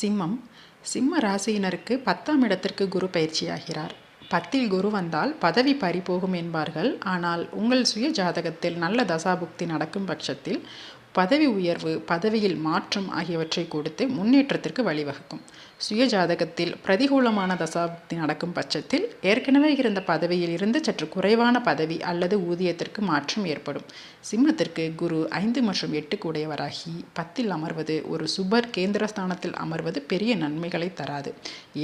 சிம்மம் சிம்ம ராசியினருக்கு பத்தாம் இடத்திற்கு குரு பயிற்சியாகிறார். பத்தில் குரு வந்தால் பதவி பறிபோகும் என்பார்கள். ஆனால் உங்கள் சுய ஜாதகத்தில் நல்ல தசாபுக்தி நடக்கும் பட்சத்தில் பதவி உயர்வு பதவியில் மாற்றம் ஆகியவற்றை கொடுத்து முன்னேற்றத்திற்கு வழிவகுக்கும். சுய ஜாதகத்தில் பிரதிகூலமான தசாபுக்தி நடக்கும் பட்சத்தில் ஏற்கனவே இருந்த பதவியில் இருந்து சற்று குறைவான பதவி அல்லது ஊதியத்திற்கு மாற்றம் ஏற்படும். சிம்மத்திற்கு குரு ஐந்து மற்றும் எட்டு கூடையவராகி பத்தில் அமர்வது ஒரு சுபர் கேந்திரஸ்தானத்தில் அமர்வது பெரிய நன்மைகளை தராது.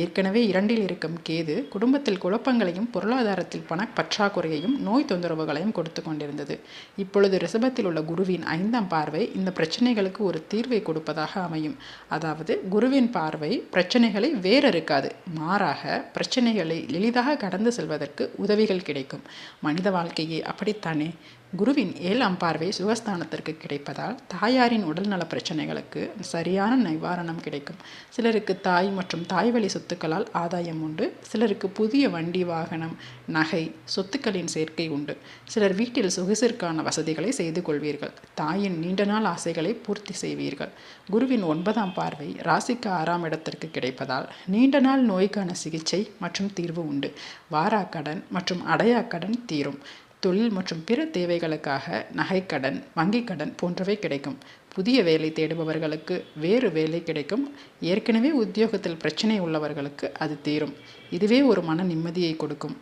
ஏற்கனவே இரண்டில் இருக்கும் கேது குடும்பத்தில் கூட குழப்பங்களையும் பொருளாதாரத்தில் பண பற்றாக்குறையையும் நோய் தொந்தரவுகளையும் கொடுத்து கொண்டிருந்தது. இப்பொழுது ரிஷபத்தில் உள்ள குருவின் ஐந்தாம் பார்வை இந்த பிரச்சனைகளுக்கு ஒரு தீர்வை கொடுப்பதாக அமையும். அதாவது குருவின் பார்வை பிரச்சனைகளை வேறறுக்காது. மாறாக பிரச்சனைகளை எளிதாக கடந்து செல்வதற்கு உதவிகள் கிடைக்கும். மனித வாழ்க்கையே அப்படித்தானே? குருவின் ஏழாம் பார்வை சுகஸ்தானத்திற்கு கிடைப்பதால் தாயாரின் உடல்நல பிரச்சனைகளுக்கு சரியான நிவாரணம் கிடைக்கும். சிலருக்கு தாய் மற்றும் தாய் வழி சொத்துக்களால் ஆதாயம் உண்டு. சிலருக்கு புதிய வண்டி வாகனம் நகை சொத்துக்களின் சேர்க்கை உண்டு. சிலர் வீட்டில் சொகுசிற்கான வசதிகளை செய்து கொள்வீர்கள். தாயின் நீண்ட நாள் ஆசைகளை பூர்த்தி செய்வீர்கள். குருவின் ஒன்பதாம் பார்வை ராசிக்கு ஆறாம் இடத்திற்கு கிடைப்பதால் நீண்ட நாள் நோய்க்கான சிகிச்சை மற்றும் தீர்வு உண்டு. வாராக்கடன் மற்றும் அடையாக்கடன் தீரும். தொழில் மற்றும் பிற தேவைகளுக்காக நகைக்கடன் வங்கிக் கடன் போன்றவை கிடைக்கும். புதிய வேலை தேடுபவர்களுக்கு வேறு வேலை கிடைக்கும். ஏற்கனவே உத்தியோகத்தில் பிரச்சனை உள்ளவர்களுக்கு அது தீரும். இதுவே ஒரு மன நிம்மதியை கொடுக்கும்.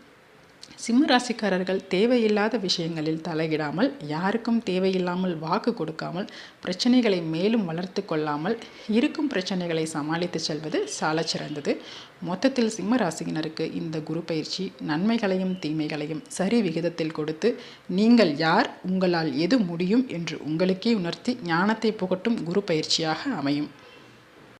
சிம்மராசிக்காரர்கள் தேவையில்லாத விஷயங்களில் தலையிடாமல் யாருக்கும் தேவையில்லாமல் வாக்கு கொடுக்காமல் பிரச்சனைகளை மேலும் வளர்த்து கொள்ளாமல் இருக்கும் பிரச்சனைகளை சமாளித்து செல்வது சால சிறந்தது. மொத்தத்தில் சிம்மராசியினருக்கு இந்த குரு பயிற்சி நன்மைகளையும் தீமைகளையும் சரி விகிதத்தில் கொடுத்து நீங்கள் யார் உங்களால் எது முடியும் என்று உங்களுக்கே உணர்த்தி ஞானத்தை புகட்டும் குரு பயிற்சியாக அமையும்.